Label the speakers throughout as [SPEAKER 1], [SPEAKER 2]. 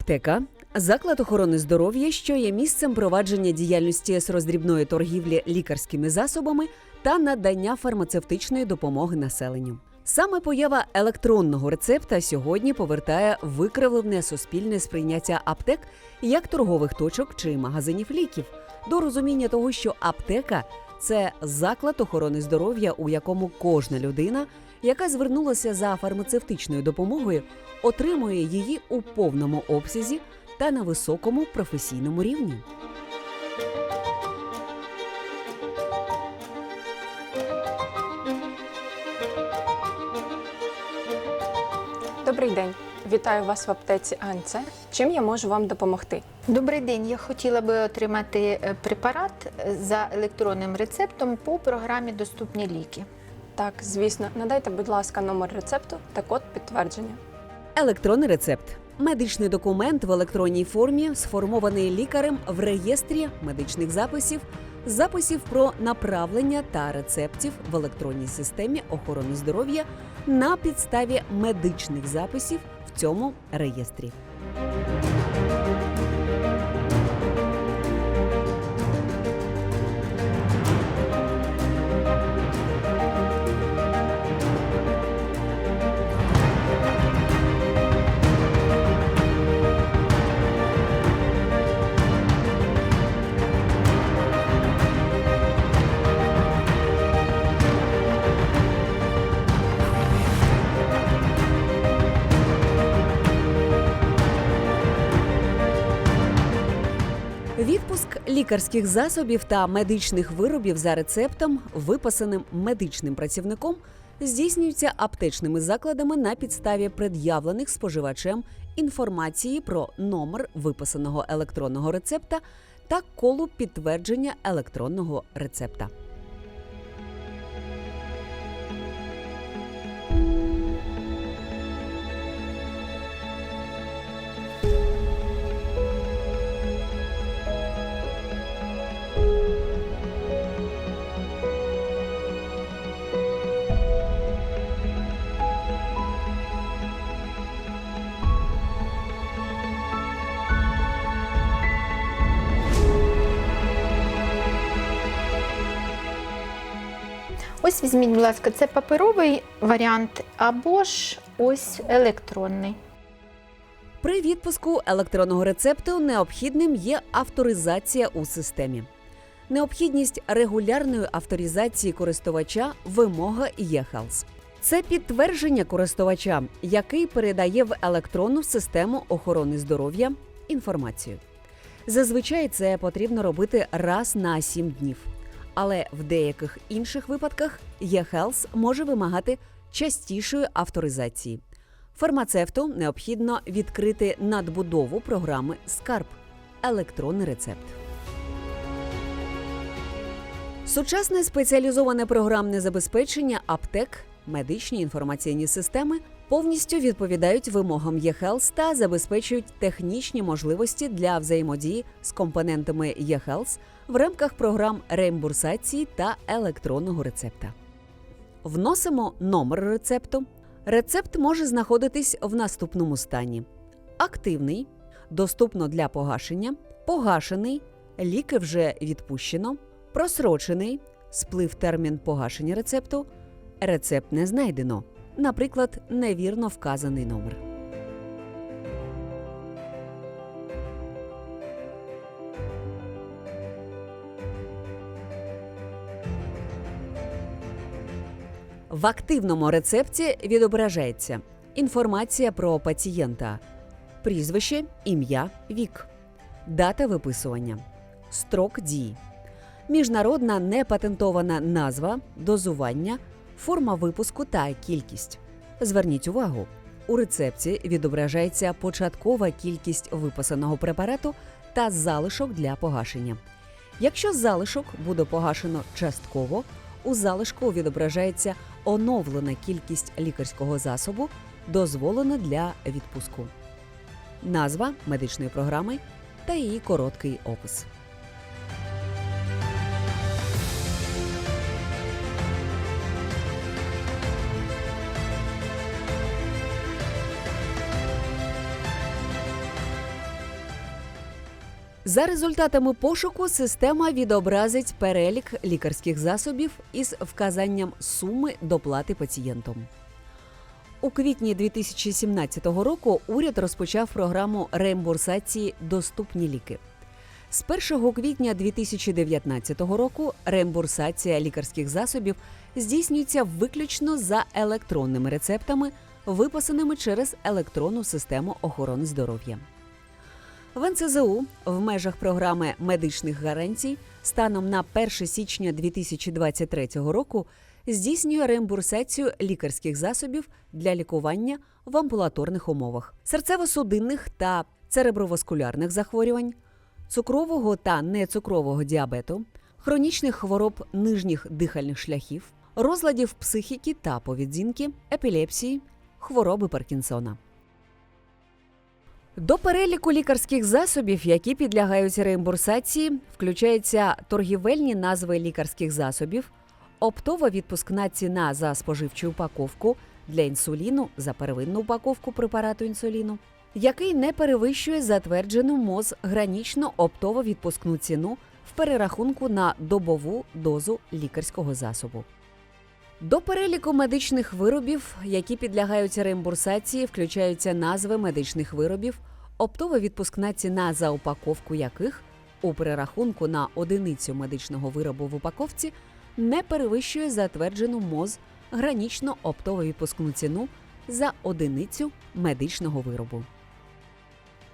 [SPEAKER 1] Аптека заклад охорони здоров'я, що є місцем провадження діяльності з роздрібної торгівлі лікарськими засобами та надання фармацевтичної допомоги населенню. Саме поява електронного рецепта сьогодні повертає викривлене суспільне сприйняття аптек як торгових точок чи магазинів ліків до розуміння того, що аптека це заклад охорони здоров'я, у якому кожна людина, яка звернулася за фармацевтичною допомогою, отримує її у повному обсязі та на високому професійному рівні.
[SPEAKER 2] Добрий день. Вітаю вас в аптеці АНЦ. Чим я можу вам допомогти?
[SPEAKER 3] Добрий день. Я хотіла би отримати е, препарат е, за електронним рецептом по програмі Доступні ліки.
[SPEAKER 2] Так, звісно, надайте, будь ласка, номер рецепту та код підтвердження.
[SPEAKER 1] Електронний рецепт медичний документ в електронній формі, сформований лікарем в реєстрі медичних записів, записів про направлення та рецептів в електронній системі охорони здоров'я на підставі медичних записів в цьому реєстрі. Лікарських засобів та медичних виробів за рецептом, виписаним медичним працівником, здійснюються аптечними закладами на підставі пред'явлених споживачем інформації про номер виписаного електронного рецепта та колу підтвердження електронного рецепта.
[SPEAKER 3] Ось візьміть, будь ласка, це паперовий варіант або ж ось електронний.
[SPEAKER 1] При відпуску електронного рецепту необхідним є авторизація у системі. Необхідність регулярної авторизації користувача вимога eHealth. Це підтвердження користувача, який передає в електронну систему охорони здоров'я інформацію. Зазвичай це потрібно робити раз на 7 днів. Але в деяких інших випадках eHealth може вимагати частішої авторизації. Фармацевту необхідно відкрити надбудову програми Скарб електронний рецепт. Сучасне спеціалізоване програмне забезпечення аптек, медичні інформаційні системи повністю відповідають вимогам eHealth та забезпечують технічні можливості для взаємодії з компонентами eHealth в рамках програм реімбурсації та електронного рецепта. Вносимо номер рецепту. Рецепт може знаходитись в наступному стані: активний, доступно для погашення, погашений, ліки вже відпущено, просрочений, сплив термін погашення рецепту, рецепт не знайдено, наприклад, невірно вказаний номер. В активному рецепті відображається. Інформація про пацієнта, прізвище, ім'я, вік, дата виписування, строк дії, міжнародна непатентована назва, дозування, форма випуску та кількість. Зверніть увагу, у рецепті відображається початкова кількість виписаного препарату та залишок для погашення. Якщо залишок буде погашено частково, у залишку відображається оновлена кількість лікарського засобу, дозволена для відпуску, назва медичної програми та її короткий опис. За результатами пошуку система відобразить перелік лікарських засобів із вказанням суми доплати пацієнтом. У квітні 2017 року уряд розпочав програму реімбурсації Доступні ліки. З 1 квітня 2019 року реімбурсація лікарських засобів здійснюється виключно за електронними рецептами, виписаними через електронну систему охорони здоров'я. В НЦЗУ в межах програми медичних гарантій станом на 1 січня 2023 року здійснює реімбурсацію лікарських засобів для лікування в амбулаторних умовах, серцево-судинних та цереброваскулярних захворювань, цукрового та нецукрового діабету, хронічних хвороб нижніх дихальних шляхів, розладів психіки та поведінки, епілепсії, хвороби Паркінсона. До переліку лікарських засобів, які підлягають реімбурсації, включаються торгівельні назви лікарських засобів, оптова відпускна ціна за споживчу упаковку для інсуліну за первинну упаковку препарату інсуліну, який не перевищує затверджену МОЗ гранічно оптово відпускну ціну в перерахунку на добову дозу лікарського засобу. До переліку медичних виробів, які підлягають реімбурсації, включаються назви медичних виробів, оптова відпускна ціна за упаковку яких у перерахунку на одиницю медичного виробу в упаковці не перевищує затверджену МОЗ гранічно оптову відпускну ціну за одиницю медичного виробу.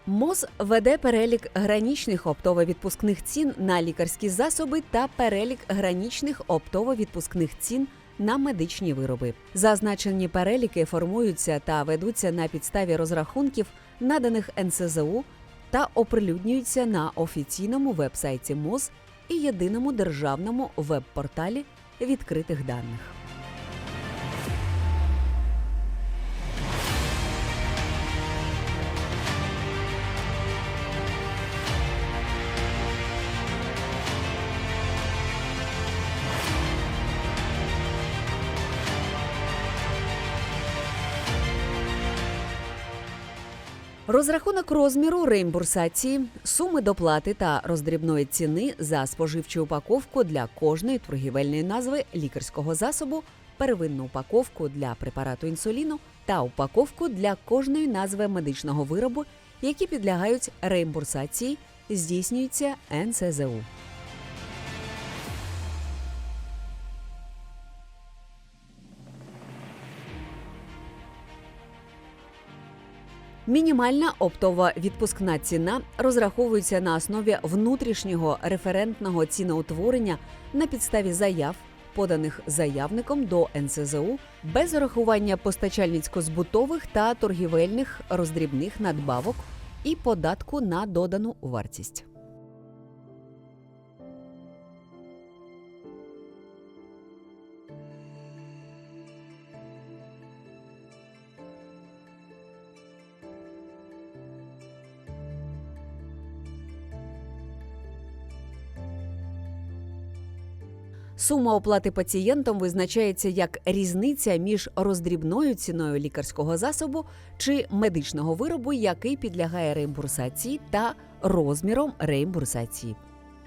[SPEAKER 1] МОЗ веде перелік гранічних оптово-відпускних цін на лікарські засоби та перелік гранічних оптово-відпускних цін на медичні вироби. Зазначені переліки формуються та ведуться на підставі розрахунків, наданих НСЗУ, та оприлюднюються на офіційному вебсайті МОЗ і єдиному державному веб-порталі відкритих даних. Розрахунок розміру реімбурсації, суми доплати та роздрібної ціни за споживчу упаковку для кожної торгівельної назви лікарського засобу, первинну упаковку для препарату інсуліну та упаковку для кожної назви медичного виробу, які підлягають реімбурсації, здійснюється НСЗУ. Мінімальна оптова відпускна ціна розраховується на основі внутрішнього референтного ціноутворення на підставі заяв, поданих заявником до НСЗУ, без урахування постачальницько-збутових та торгівельних роздрібних надбавок і податку на додану вартість. Сума оплати пацієнтом визначається як різниця між роздрібною ціною лікарського засобу чи медичного виробу, який підлягає реімбурсації, та розміром реімбурсації.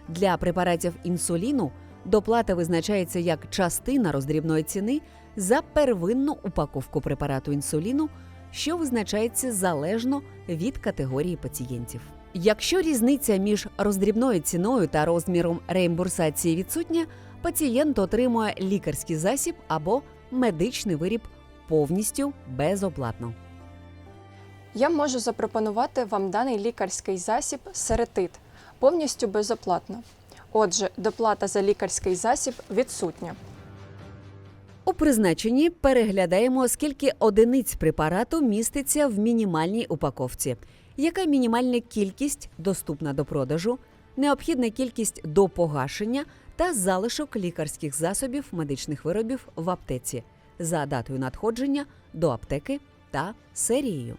[SPEAKER 1] Для препаратів інсуліну доплата визначається як частина роздрібної ціни за первинну упаковку препарату інсуліну, що визначається залежно від категорії пацієнтів. Якщо різниця між роздрібною ціною та розміром реімбурсації відсутня, пацієнт отримує лікарський засіб або медичний виріб повністю безоплатно.
[SPEAKER 2] Я можу запропонувати вам даний лікарський засіб серетит повністю безоплатно. Отже, доплата за лікарський засіб відсутня.
[SPEAKER 1] У призначенні переглядаємо, скільки одиниць препарату міститься в мінімальній упаковці, яка мінімальна кількість доступна до продажу, необхідна кількість до погашення та залишок лікарських засобів медичних виробів в аптеці за датою надходження до аптеки та серією.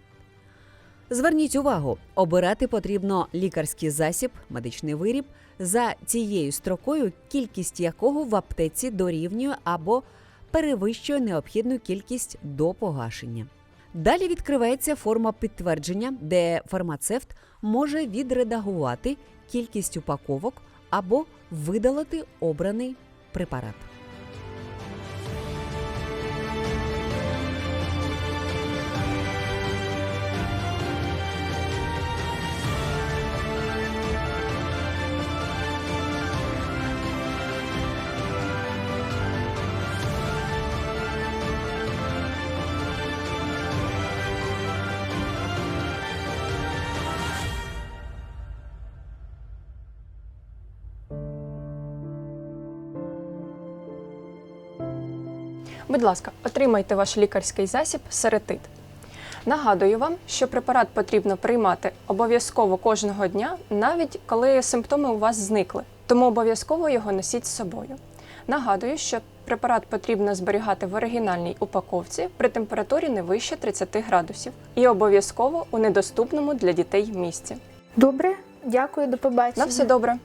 [SPEAKER 1] Зверніть увагу, обирати потрібно лікарський засіб, медичний виріб за цією строкою, кількість якого в аптеці дорівнює або перевищує необхідну кількість до погашення. Далі відкривається форма підтвердження, де фармацевт може відредагувати кількість упаковок або видалити обраний препарат.
[SPEAKER 2] Будь ласка, отримайте ваш лікарський засіб серетит. Нагадую вам, що препарат потрібно приймати обов'язково кожного дня, навіть коли симптоми у вас зникли. Тому обов'язково його носіть з собою. Нагадую, що препарат потрібно зберігати в оригінальній упаковці при температурі не вище 30 градусів і обов'язково у недоступному для дітей місці.
[SPEAKER 3] Добре, дякую, до побачення.
[SPEAKER 2] На все добре.